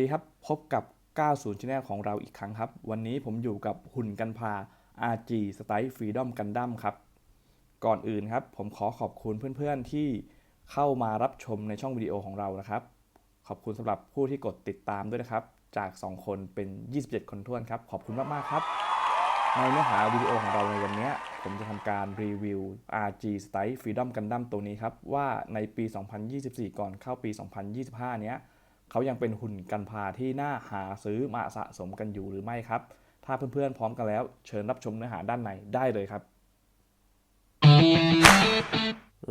วัสดีครับ พบกับ 90 Channel ของเราอีกครั้งครับ วันนี้ผมอยู่กับหุ่นกันพา RG Style Freedom Gundam ครับ ก่อนอื่นครับ ผมขอขอบคุณเพื่อนๆที่เข้ามารับชมในช่องวิดีโอของเรานะครับ ขอบคุณสำหรับผู้ที่กดติดตามด้วยนะครับ จาก 2 คนเป็น 27 คนท้วนครับ ขอบคุณมากๆครับ ในเนื้อหาวิดีโอของเราในวันนี้ผมจะทำการรีวิว RG Style Freedom Gundam ตัวนี้ครับว่าในปี 2024 ก่อนเข้าปี 2025 เนี้ย เขายังเป็นหุ่นกันพาที่น่าหาซื้อมาสะสมกันอยู่หรือไม่ครับ ถ้าเพื่อนๆพร้อมกันแล้ว เชิญรับชมเนื้อหาด้านในได้เลยครับ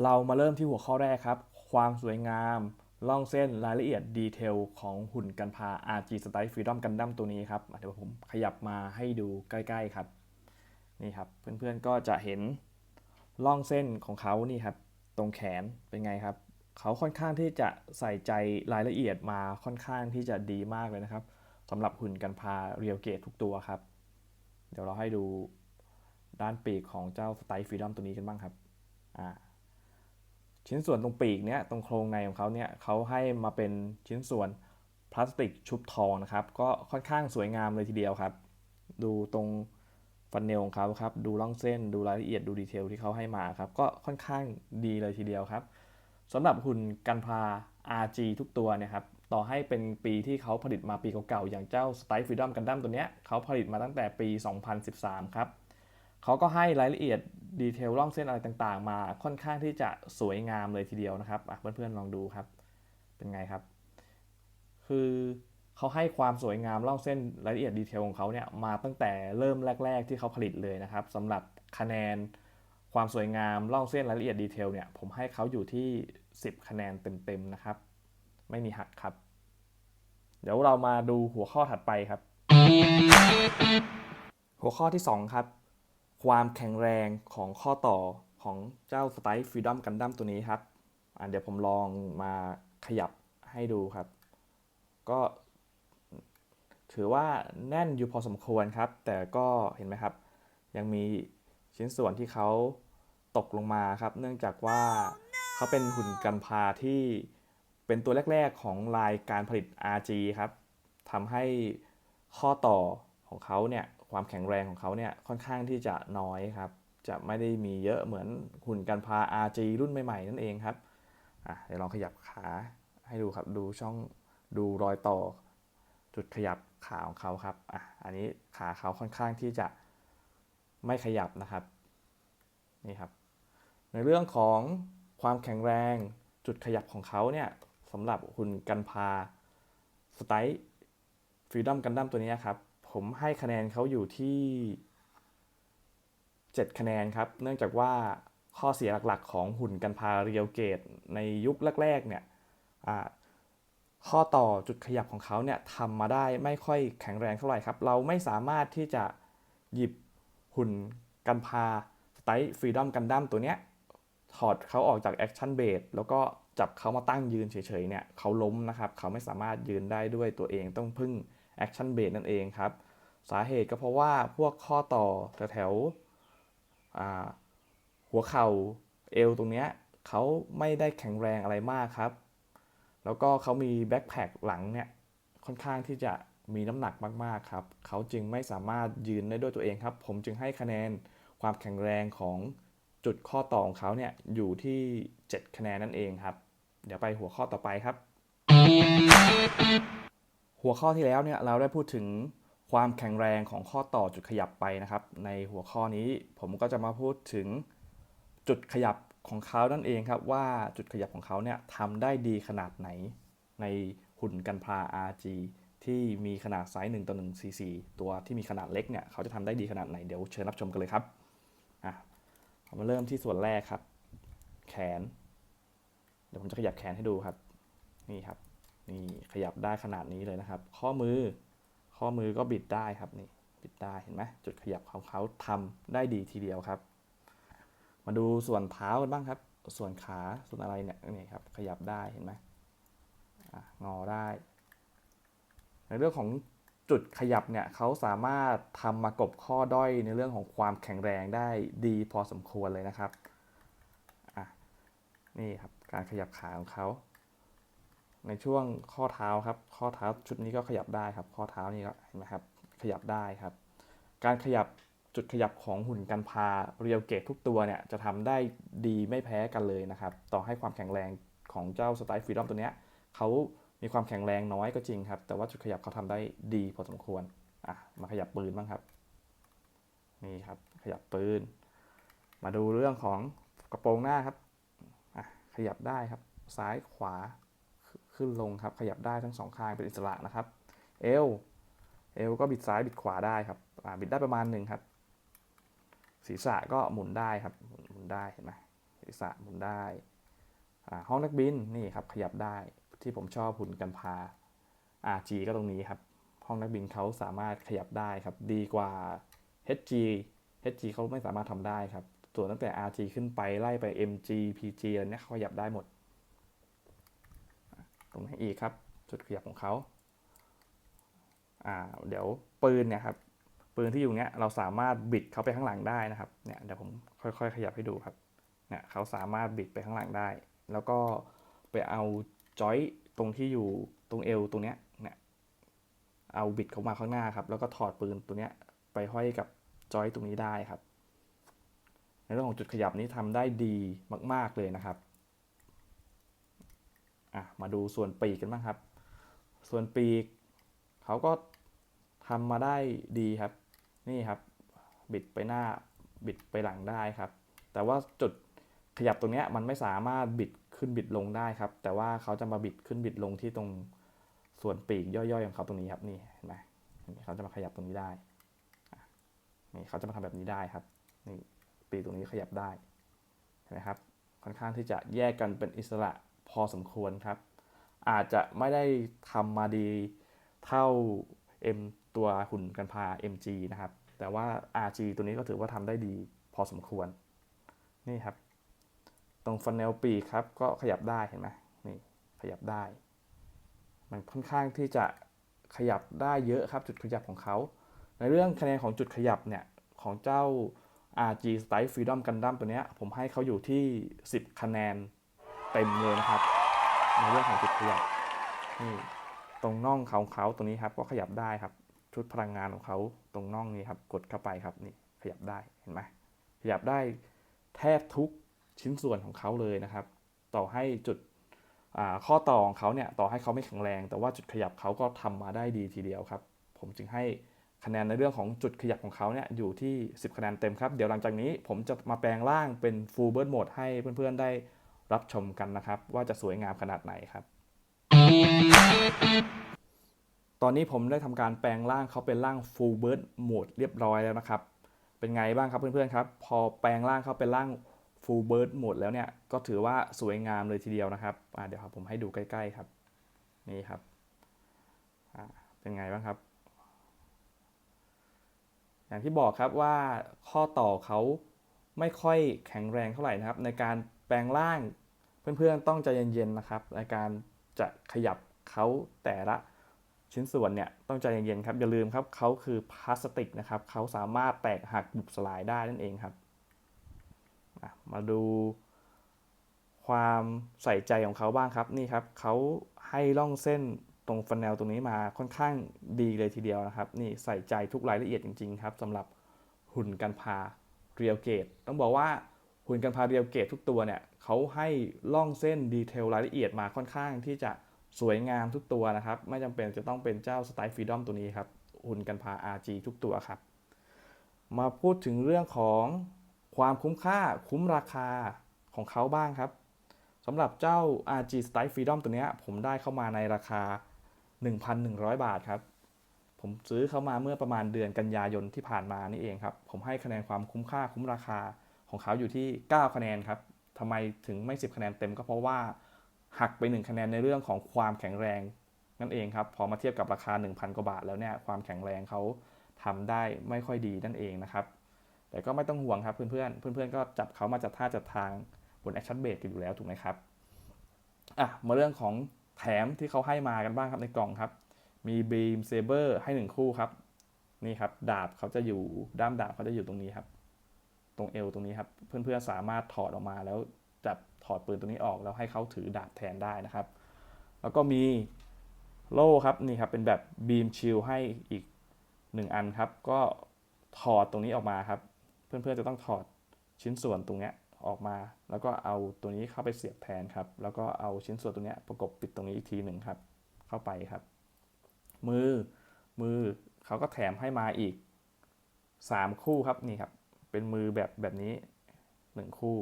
เรามาเริ่มที่หัวข้อแรกครับ ความสวยงามล่องเส้นรายละเอียดดีเทลของหุ่นกันพา RG Style Freedom Gundam ตัวนี้ครับเดี๋ยวผมขยับมาให้ดูใกล้ๆครับ นี่ครับ เพื่อนๆก็จะเห็นล่องเส้นของเขานี่ครับ ตรงแขนเป็นไงครับ เขาค่อนข้างที่จะใส่ใจรายละเอียดมาค่อนข้างที่จะดีมากเลยนะครับสำหรับหุ่นกันพาเรียวเกตทุกตัวครับ เดี๋ยวเราให้ดูด้านปีกของเจ้าสไตล์ฟรีดอมตัวนี้กันบ้างครับอ่าชิ้นส่วนตรงปีกเนี้ยตรงโครงในของเขาเนี่ยเขาให้มาเป็นชิ้นส่วนพลาสติกชุบทองนะครับ ก็ค่อนข้างสวยงามเลยทีเดียวครับ ดูตรงฟันเนลของเขาครับ ดูร่องเส้น ดูรายละเอียด ดูดีเทลที่เขาให้มาครับ ก็ค่อนข้างดีเลยทีเดียวครับ สำหรับหุ่นกันพา RG ทุกตัวนี่ยครับต่อให้เป็นปีที่เขาผลิตมาปีเก่าๆ อย่างเจ้า Style Freedom Gundam ตัวเนี้ยเขาผลิตมาตั้งแต่ปี 2013 ครับเขาก็ให้รายละเอียดดีเทลร่องเส้นอะไรต่างๆ มาค่อนข้างที่จะสวยงามเลยทีเดียวนะครับเพื่อนๆลองดูครับ เป็นไงครับ คือเขาให้ความสวยงามร่องเส้นรายละเอียดดีเทลของเขาเนี่ยมาตั้งแต่เริ่มแรก ๆ ที่เขาผลิตเลยนะครับสำหรับคะแนนความสวยงามล่องเส้นรายละเอียดดีเทลเนี่ยผมให้เขาอยู่ที่ 10 คะแนนเต็มๆนะครับ ไม่มีหักครับ เดี๋ยวเรามาดูหัวข้อถัดไปครับ หัวข้อที่ 2 ครับ ความแข็งแรงของข้อต่อของเจ้า Style Freedom Gundam ตัวนี้ครับอะเดี๋ยวผมลองมาขยับให้ดูครับ ก็ถือว่าแน่นอยู่พอสมควรครับ แต่ก็เห็นไหมครับ ยังมีชิ้นส่วนที่เขาตกลงมาครับ เนื่องจากว่า เขาเป็นหุ่นกันพาที่เป็นตัวแรก ๆ ของรายการผลิต RG ครับทำให้ข้อต่อของเขาเนี่ยความแข็งแรงของเขาเนี่ยค่อนข้างที่จะน้อยครับ จะไม่ได้มีเยอะเหมือนหุ่นกันพา RG รุ่นใหม่ๆนั่นเองครับอะเดี๋ยวลองขยับขาให้ดูครับดูช่องดูรอยต่อ จุดขยับขาของเขาครับอะอันนี้ขาเขาค่อนข้างที่จะไม่ขยับนะครับนี่ครับ ในเรื่องของ ความแข็งแรงจุดขยับของเขาเนี่ยสำหรับหุ่นกันพาสไตล์ฟรีดอมกันดั้มตัวนี้ครับ ผมให้คะแนนเขาอยู่ที่ 7 คะแนนครับ เนื่องจากว่าข้อเสียหลักๆ ของหุ่นกันพาเรียวเกตในยุคแรกๆเนี่ยข้อต่อจุดขยับของเขาเนี่ยทำมาได้ไม่ค่อยแข็งแรงเท่าไหร่ครับ เราไม่สามารถที่จะหยิบหุ่นกันพาสไตล์ฟรีดอมกันดั้มตัวเนี้ย ถอดเขาออกจากแอคชั่นเบสแล้วก็จับเขามาตั้งยืนเฉยๆเนี่ยเขาล้มนะครับเขาไม่สามารถยืนได้ด้วยตัวเองต้องพึ่งแอคชั่นเบสนั่นเองครับ สาเหตุก็เพราะว่าพวกข้อต่อแถวๆหัวเข่าเอวตรงเนี้ยเขาไม่ได้แข็งแรงอะไรมากครับ แล้วก็เขามีแบ็คแพคหลังเนี่ยค่อนข้างที่จะมีน้ำหนักมากๆครับ เขาจึงไม่สามารถยืนได้ด้วยตัวเองครับ ผมจึงให้คะแนนความแข็งแรงของ จุดข้อต่อของเขาเนี่ยอยู่ที่ 7 คะแนนนั่นเองครับ เดี๋ยวไปหัวข้อต่อไปครับ หัวข้อที่แล้วเนี่ยเราได้พูดถึงความแข็งแรงของข้อต่อจุดขยับไปนะครับ ในหัวข้อนี้ผมก็จะมาพูดถึงจุดขยับของเขานั่นเองครับ ว่าจุดขยับของเขาเนี่ยทำได้ดีขนาดไหน ในหุ่นกันพา RG ที่มีขนาดไซส์1ต่อ1 cc ตัวที่มีขนาดเล็กเนี่ยเขาจะทำได้ดีขนาดไหนเดี๋ยวเชิญรับชมกันเลยครับ เรามาเริ่มที่ส่วนแรกครับ แขน เดี๋ยวผมจะขยับแขนให้ดูครับ นี่ครับ นี่ขยับได้ขนาดนี้เลยนะครับ ข้อมือ ข้อมือก็บิดได้ครับนี่ บิดได้เห็นไหมจุดขยับของเขาทำได้ดีทีเดียวครับ มาดูส่วนเท้ากันบ้างครับ ส่วนขาส่วนอะไรเนี่ยนี่ครับ ขยับได้เห็นไหมงอได้ ในเรื่องของ จุดขยับเนี่ยเขาสามารถทำมากบข้อด้อยในเรื่องของความแข็งแรงได้ดีพอสมควรเลยนะครับอะนี่ครับการขยับขาของเขาในช่วงข้อเท้าครับ ข้อเท้าชุดนี้ก็ขยับได้ครับ ข้อเท้านี่ก็เห็นไหมครับขยับได้ครับ การขยับจุดขยับของหุ่นกันพาเรียวเกตทุกตัวเนี่ยจะทำได้ดีไม่แพ้กันเลยนะครับ ต่อให้ความแข็งแรงของเจ้าสไตล์ฟรีดอมตัวเนี้ยเขา มีความแข็งแรงน้อยก็จริงครับ แต่ว่าจุดขยับเขาทำได้ดีพอสมควรอะมาขยับปืนบ้างครับ นี่ครับขยับปืน มาดูเรื่องของกระโปรงหน้าครับอะขยับได้ครับ ซ้ายขวาขึ้นลงครับ ขยับได้ทั้งสองข้างเป็นอิสระนะครับ เอวเอวก็บิดซ้ายบิดขวาได้ครับอ่าบิดได้ประมาณหนึ่งครับ ศีรษะก็หมุนได้ครับ หมุนได้เห็นไหมศีรษะหมุนได้อ่าห้องนักบินนี่ครับขยับได้ ที่ผมชอบหุ่นกันพา RG ก็ตรงนี้ครับ ห้องนักบินเขาสามารถขยับได้ครับ ดีกว่า HG HG เขาไม่สามารถทำได้ครับ ส่วนตั้งแต่ RG ขึ้นไปไล่ไป MG PG อะไรเนี้ยเขาขยับได้หมด ตรงไหนอีกครับ จุดขยับของเขาอ่าเดี๋ยวปืนเนี่ยครับปืนที่อยู่เนี้ยเราสามารถบิดเขาไปข้างหลังได้นะครับเนี่ยเดี๋ยวผมค่อยๆ ขยับให้ดูครับเนี่ยเขาสามารถบิดไปข้างหลังได้ แล้วก็ไปเอา จอยตรงที่อยู่ตรงเอวตรงเนี้ยเนี่ยเอาบิดเข้ามาข้างหน้าครับ แล้วก็ถอดปืนตัวเนี้ยไปห้อยกับจอยตรงนี้ได้ครับ ในเรื่องของจุดขยับนี้ทำได้ดีมาก ๆเลยนะครับอะมาดูส่วนปีกกันบ้างครับ ส่วนปีกเขาก็ทำมาได้ดีครับ นี่ครับ บิดไปหน้าบิดไปหลังได้ครับ แต่ว่าจุดขยับตรงเนี้ยมันไม่สามารถบิด ขึ้นบิดลงได้ครับ แต่ว่าเขาจะมาบิดขึ้นบิดลงที่ตรงส่วนปีกย่อยๆของเขาตรงนี้ครับนี่เห็นไหมนี่เขาจะมาขยับตรงนี้ได้นี่เขาจะมาทำแบบนี้ได้ครับนี่ปีกตรงนี้ขยับได้เห็นไหมครับค่อนข้างที่จะแยกกันเป็นอิสระพอสมควรครับ อาจจะไม่ได้ทำมาดีเท่า M ตัวหุ่นกันพา MG นะครับ แต่ว่า RG ตัวนี้ก็ถือว่าทำได้ดีพอสมควรนี่ครับ รงฟันแนลปีครับก็ขยับได้เห็นไหมนี่ขยับได้ มันค่อนข้างที่จะขยับได้เยอะครับจุดขยับของเขา ในเรื่องคะแนนของจุดขยับเนี่ยของเจ้า RG Style Freedom Gundam ตัวเนี้ยผมให้เขาอยู่ที่ 10 คะแนนเต็มเลยนะครับ ในเรื่องของจุดขยับนี่ตรงน่องเขาเขาตรงนี้ครับก็ขยับได้ครับ ชุดพลังงานของเขาตรงน่องนี้ครับกดเข้าไปครับนี่ขยับได้เห็นไหมขยับได้แทบทุก ชิ้นส่วนของเขาเลยนะครับ ต่อให้จุดข้อต่อของเขาเนี่ยต่อให้เขาไม่แข็งแรง แต่ว่าจุดขยับเขาก็ทำมาได้ดีทีเดียวครับ ผมจึงให้คะแนนในเรื่องของจุดขยับของเขาเนี่ยอยู่ที่ 10 คะแนนเต็มครับ เดี๋ยวหลังจากนี้ผมจะมาแปลงร่างเป็น full bird mode ให้เพื่อนๆได้รับชมกันนะครับ ว่าจะสวยงามขนาดไหนครับ ตอนนี้ผมได้ทำการแปลงร่างเขาเป็นร่าง full bird mode เรียบร้อยแล้วนะครับ เป็นไงบ้างครับเพื่อนๆครับ พอแปลงร่างเขาเป็นร่าง full bird mode แล้วเนี่ย ก็ถือว่าสวยงามเลยทีเดียวนะครับเดี๋ยวครับผมให้ดูใกล้ ๆครับ นี่ครับเป็นไงบ้างครับ อย่างที่บอกครับว่าข้อต่อเขาไม่ค่อยแข็งแรงเท่าไหร่นะครับ ในการแปลงร่างเพื่อนๆต้องใจเย็นๆนะครับ ในการจะขยับเขาแต่ละชิ้นส่วนเนี่ยต้องใจเย็นๆครับอย่าลืมครับเขาคือพลาสติกนะครับเขาสามารถแตกหักบุบสลายได้นั่นเองครับ มาดูความใส่ใจของเขาบ้างครับนี่ครับเขาให้ร่องเส้นตรงฟันแนลตรงนี้มาค่อนข้างดีเลยทีเดียวนะครับ นี่ใส่ใจทุกรายละเอียดจริงๆครับสำหรับหุ่นกันพาเรียวเกตต้องบอกว่าหุ่นกันพาเรียวเกตทุกตัวเนี่ยเขาให้ล่องเส้นดีเทลรายละเอียดมาค่อนข้างที่จะสวยงามทุกตัวนะครับ ไม่จำเป็นจะต้องเป็นเจ้าสไตล์ฟรีดอมตัวนี้ครับหุ่นกันพา RG ทุกตัวครับ มาพูดถึงเรื่องของ ความคุ้มค่าคุ้มราคาของเขาบ้างครับสำหรับเจ้า RG Style Freedom ตัวนี้ผมได้เข้ามาในราคา 1,100 บาทครับ ผมซื้อเข้ามาเมื่อประมาณเดือนกันยายนที่ผ่านมานี่เองครับ ผมให้คะแนนความคุ้มค่าคุ้มราคาของเขาอยู่ที่ 9 คะแนนครับทำไมถึงไม่ 10 คะแนนเต็มก็เพราะว่าหักไป 1 คะแนนในเรื่องของความแข็งแรงนั่นเองครับ พอมาเทียบกับราคา 1,000 กว่าบาทแล้วเนี่ยความแข็งแรงเขาทำได้ไม่ค่อยดีนั่นเองนะครับ แต่ก็ไม่ต้องห่วงครับเพื่อนๆ เพื่อนๆ ก็จับเขามาจัดท่าจัดทางบนแอคชั่นเบสกันอยู่แล้วถูกไหมครับ อะ มาเรื่องของแถมที่เขาให้มากันบ้างครับในกล่องครับ มีบีมเซเบอร์ให้1คู่ครับ นี่ครับ ดาบเขาจะอยู่ด้ามดาบเขาจะอยู่ตรงนี้ครับ ตรงเอวตรงนี้ครับ เพื่อนๆ สามารถถอดออกมาแล้วจับถอดปืนตัวนี้ออกแล้วให้เขาถือดาบแทนได้นะครับ แล้วก็มีโล่ครับนี่ครับเป็นแบบบีมชิลให้อีก 1 อันครับ ก็ถอดตรงนี้ออกมาครับ เพื่อนๆจะต้องถอดชิ้นส่วนตรงนี้ออกมา แล้วก็เอาตัวนี้เข้าไปเสียบแทนครับ แล้วก็เอาชิ้นส่วนตรงนี้ประกบปิดตรงนี้อีกทีหนึ่งครับ เข้าไปครับ มือมือเขาก็แถมให้มาอีก 3 คู่ครับนี่ครับ เป็นมือแบบแบบนี้ 1 คู่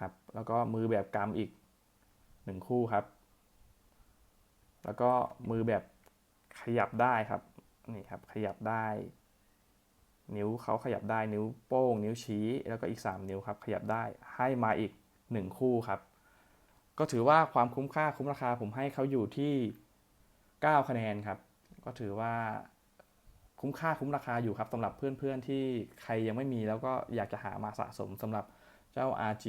ครับ แล้วก็มือแบบกำอีก 1 คู่ครับ แล้วก็มือแบบขยับได้ครับนี่ครับขยับได้ นิ้วเขาขยับได้นิ้วโป้ง นิ้วชี้ แล้วก็อีก 3 นิ้วครับขยับได้ให้มาอีก 1 คู่ครับ ก็ถือว่าความคุ้มค่าคุ้มราคาผมให้เขาอยู่ที่ 9 คะแนนครับ ก็ถือว่าคุ้มค่าคุ้มราคาอยู่ครับสำหรับเพื่อนๆที่ใครยังไม่มีแล้วก็อยากจะหามาสะสมสำหรับเจ้า RG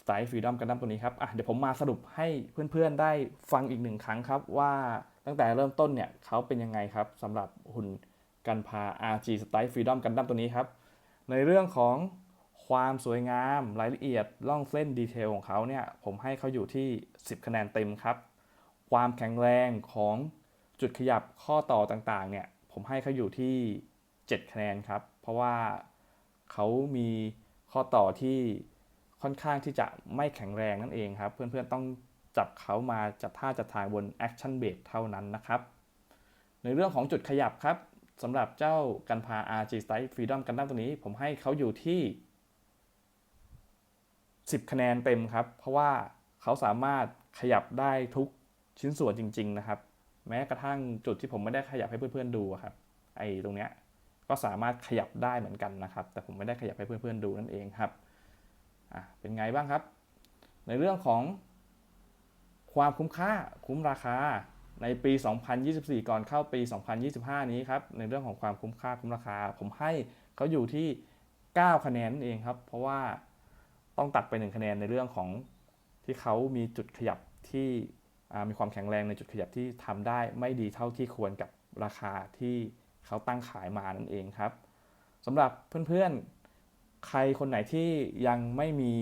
Style Freedom กันดั้มตัวนี้ครับอะเดี๋ยวผมมาสรุปให้เพื่อนๆได้ฟังอีกหนึ่งครั้งครับว่าตั้งแต่เริ่มต้นเนี่ยเขาเป็นยังไงครับสำหรับหุ่น กันพา RG Style Freedom กันดั้มตัวนี้ครับ ในเรื่องของความสวยงามรายละเอียดล่องเส้นดีเทลของเขาเนี่ยผมให้เขาอยู่ที่ 10 คะแนนเต็มครับ ความแข็งแรงของจุดขยับข้อต่อต่างๆเนี่ยผมให้เขาอยู่ที่ 7 คะแนนครับ เพราะว่าเขามีข้อต่อที่ค่อนข้างที่จะไม่แข็งแรงนั่นเองครับ เพื่อนๆต้องจับเขามาจัดท่าจัดทางบน Action b a s เท่านั้นนะครับ ในเรื่องของจุดขยับครับ สำหรับเจ้ากันพา RG Style Freedom กันดั้มตัวนี้ผมให้เขาอยู่ที่ 10 คะแนนเต็มครับ เพราะว่าเขาสามารถขยับได้ทุกชิ้นส่วนจริง ๆ นะครับ แม้กระทั่งจุดที่ผมไม่ได้ขยับให้เพื่อนๆดูครับไอ้ตรงเนี้ยก็สามารถขยับได้เหมือนกันนะครับ แต่ผมไม่ได้ขยับให้เพื่อนๆดูนั่นเองครับอะเป็นไงบ้างครับ ในเรื่องของความคุ้มค่าคุ้มราคา ในปี 2024 ก่อนเข้าปี 2025 นี้ครับ ในเรื่องของความคุ้มค่าคุ้มราคา ผมให้เขาอยู่ที่ 9 คะแนนเองครับ เพราะว่าต้องตัดไป 1 คะแนนในเรื่องของที่เขามีจุดขยับที่มีความแข็งแรงในจุดขยับที่ทำได้ไม่ดีเท่าที่ควรกับราคาที่เขาตั้งขายมานั่นเองครับสำหรับเพื่อนๆ ใครคนไหนที่ยังไม่มี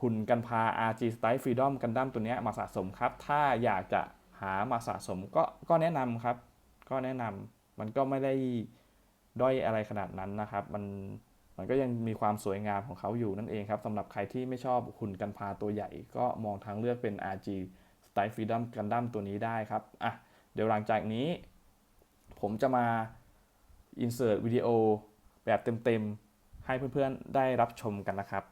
หุ่นกันพา RG Style Freedom กันดั้มตัวนี้มาสะสมครับ ถ้าอยากจะ หามาสะสมก็ก็แนะนำครับ ก็แนะนำมันก็ไม่ได้ด้อยอะไรขนาดนั้นนะครับ มันมันก็ยังมีความสวยงามของเขาอยู่นั่นเองครับสำหรับใครที่ไม่ชอบหุ่นกันพาตัวใหญ่ ก็มองทางเลือกเป็น RG Style Freedom กันดั้มตัวนี้ได้ครับอะเดี๋ยวหลังจากนี้ ผมจะมา insert วิดีโอแบบเต็มๆ ให้เพื่อนๆ ได้รับชมกันนะครับ